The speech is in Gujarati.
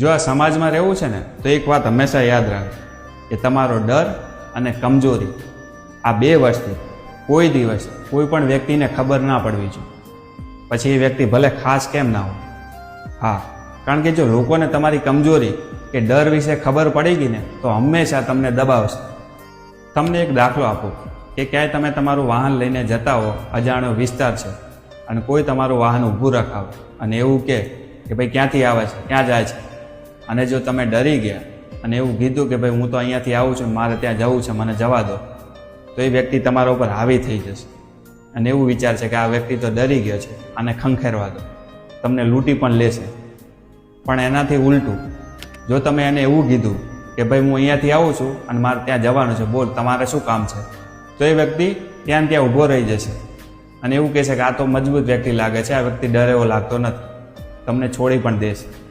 જો આ સમાજમાં રહેવું છે ને, તો એક વાત હંમેશા યાદ રાખ કે તમારો ડર અને કમજોરી આ બે વસ્તુ, કોઈ દિવસ કોઈ પણ વ્યક્તિને ખબર ના પડવી જોઈએ. પછી એ વ્યક્તિ ભલે ખાસ કેમ ના હોય. હા, કારણ કે જો લોકોને તમારી કમજોરી કે ડર વિશે ખબર પડી ગઈ ને, તો હંમેશા તમને દબાવશે. તમને એક દાખલો આપો, કે ક્યાંય તમે તમારું વાહન લઈને જતા હો, અજાણ્યો વિસ્તાર છે, અને કોઈ તમારું વાહન ઊભું રખાવે, અને એવું કે ભાઈ ક્યાંથી આવે છે, ક્યાં જાય છે? અને જો તમે ડરી ગયા અને એવું કીધું કે ભાઈ હું તો અહીંયાથી આવું છું મારે ત્યાં જવું છે, મને જવા દો, તો એ વ્યક્તિ તમારા ઉપર હાવી થઈ જશે. અને એવું વિચાર છે કે આ વ્યક્તિ તો ડરી ગયો છે, આને ખંખેરવા દો. તમને લૂંટી પણ લેશે. પણ એનાથી ઉલટું, જો તમે એને એવું કીધું કે ભાઈ હું અહીંયાથી આવું છું અને મારે ત્યાં જવાનું છે, બોલ તમારે શું કામ છે? તો એ વ્યક્તિ ત્યાં ત્યાં ઊભો રહી જશે. અને એવું કહેશે કે આ તો મજબૂત વ્યક્તિ લાગે છે, આ વ્યક્તિ ડરેવો લાગતો નથી. તમને છોડી પણ દેશે.